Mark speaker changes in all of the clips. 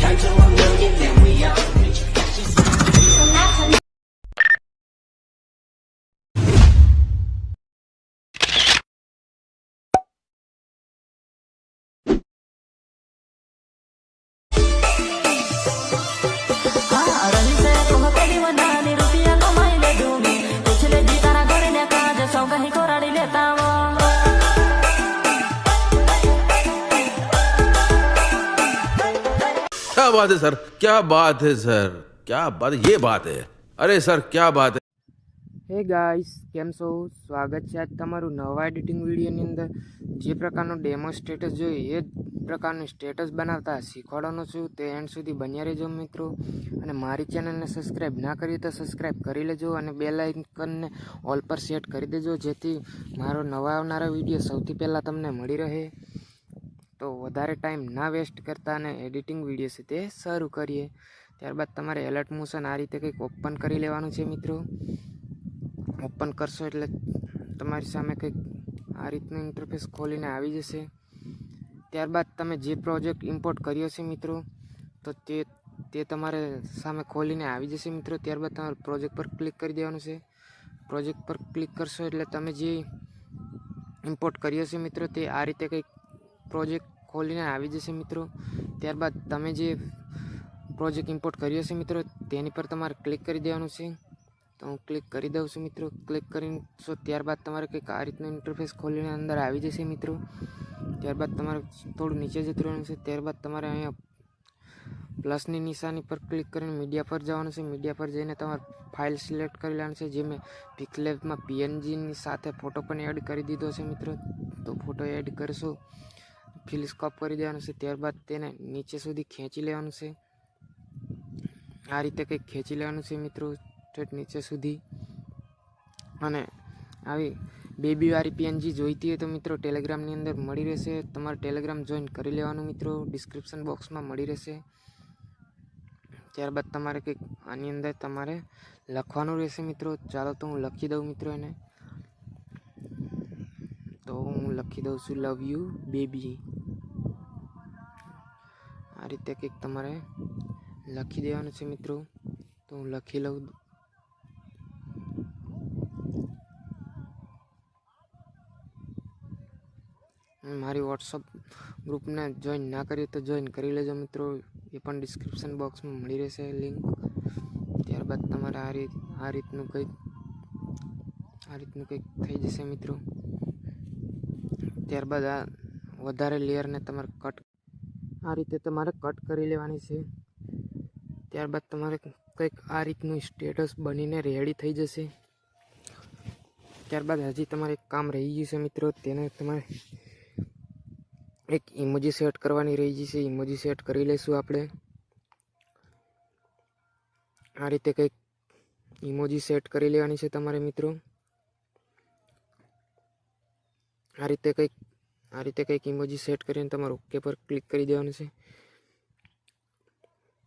Speaker 1: 看着我，有一点不一
Speaker 2: 样。बात है सर क्या बात है सर क्या बात ये बात है अरे सर क्या बात है
Speaker 3: હે ગાઈસ કેમ છો સ્વાગત છે આજ તમારું નવા એડિટિંગ વિડીયોની અંદર જે પ્રકારનું ડેમો સ્ટેટસ જોયું એ જ પ્રકારનું સ્ટેટસ બનાવતા શીખવાડવાનો છું તે એન્ડ સુધી બન્યા રહેજો મિત્રો અને મારી ચેનલને સબસ્ક્રાઈબ ના કરી તો સબસ્ક્રાઈબ કરી લેજો અને બે લાઇકનને ઓલ પર સેટ કરી દેજો જેથી મારો નવા આવનારા વિડીયો સૌથી પહેલાં તમને મળી રહે તો વધારે ટાઈમ ના વેસ્ટ કરતા અને એડિટિંગ વીડિયો છે તે શરૂ કરીએ. ત્યારબાદ તમારે એલર્ટ મોશન આ રીતે કંઈક ઓપન કરી લેવાનું છે મિત્રો. ઓપન કરશો એટલે તમારી સામે કંઈક આ રીતનું ઇન્ટરફેસ ખોલીને આવી જશે. ત્યારબાદ તમે જે પ્રોજેક્ટ ઇમ્પોર્ટ કર્યો છે મિત્રો, તો તે તે તમારે સામે ખોલીને આવી જશે મિત્રો. ત્યારબાદ તમારે પ્રોજેક્ટ પર ક્લિક કરી દેવાનું છે. પ્રોજેક્ટ પર ક્લિક કરશો એટલે તમે જે ઇમ્પોર્ટ કર્યો છે મિત્રો, તે આ રીતે કંઈક પ્રોજેક્ટ ખોલીને આવી જશે મિત્રો. ત્યારબાદ તમે જે પ્રોજેક્ટ ઇમ્પોર્ટ કર્યો છે મિત્રો, તેની પર તમારે ક્લિક કરી દેવાનું છે. તો હું ક્લિક કરી દઉં છું મિત્રો. ક્લિક કરીને છો ત્યારબાદ તમારે કંઈક આ રીતનું ઇન્ટરફેસ ખોલીને અંદર આવી જશે મિત્રો. ત્યારબાદ તમારે થોડું નીચે જતું રહેવાનું છે. ત્યારબાદ તમારે અહીંયા પ્લસની નિશાની પર ક્લિક કરીને મીડિયા પર જવાનું છે. મીડિયા પર જઈને તમારે ફાઇલ સિલેક્ટ કરી લેવાનું છે. જે મેં પિકલેબમાં પીએનજીની સાથે ફોટો પણ એડ કરી દીધો છે મિત્રો. તો ફોટો એડ કરશો. ફિલ સ્કોપ કરી દેવાનું છે ત્યારબાદ તેને નીચે સુધી ખેંચી લેવાનું છે આ રીતે કંઈક ખેંચી લેવાનું છે મિત્રો ઠેઠ નીચે સુધી અને આવી બેબીવાળી પીએનજી જોઈતી હોય તો મિત્રો ટેલિગ્રામની અંદર મળી રહેશે તમારે ટેલિગ્રામ જોઈન કરી લેવાનું મિત્રો ડિસ્ક્રિપ્શન બોક્સમાં મળી રહેશે ત્યારબાદ તમારે કંઈક આની અંદર તમારે લખવાનું રહેશે મિત્રો ચાલો તો હું લખી દઉં મિત્રો એને તો હું લખી દઉં છું લવ યુ બેબી રીતે કંઈક તમારે લખી દેવાનું છે મિત્રો. તો હું લખી લઉં. મારી વોટ્સઅપ ગ્રુપને જોઈન ના કરીએ તો જોઈન કરી લેજો મિત્રો. એ પણ ડિસ્ક્રિપ્શન બોક્સમાં મળી રહેશે લિંક ત્યારબાદ તમારે આ રીત, આ રીતનું કંઈક, આ રીતનું કંઈક થઈ જશે મિત્રો. ત્યારબાદ આ વધારે લેયરને તમારે કટ આ રીતે તમારે કટ કરી લેવાની છે. ત્યારબાદ તમારે કંઈક આ રીતનું સ્ટેટસ બનીને રેડી થઈ જશે. ત્યારબાદ હજી તમારે એક કામ રહી ગયું છે મિત્રો, તેને તમારે એક ઇમોજી સેટ કરવાની રહી ગઈ છે. ઇમોજી સેટ કરી લઈશું આપણે. આ રીતે કંઈક ઇમોજી સેટ કરી લેવાની છે તમારે મિત્રો. આ રીતે કંઈક આ રીતે કંઈક ઇમોજી સેટ કરીને તમારે ઓકે પર ક્લિક કરી દેવાનું છે.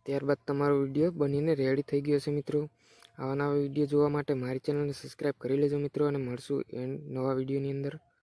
Speaker 3: ત્યારબાદ તમારો વીડિયો બનીને રેડી થઈ ગયો છે મિત્રો. આવા નવા વીડિયો જોવા માટે મારી ચેનલને સબસ્ક્રાઈબ કરી લેજો મિત્રો અને મળશું એન્ડ નવા વિડીયોની અંદર.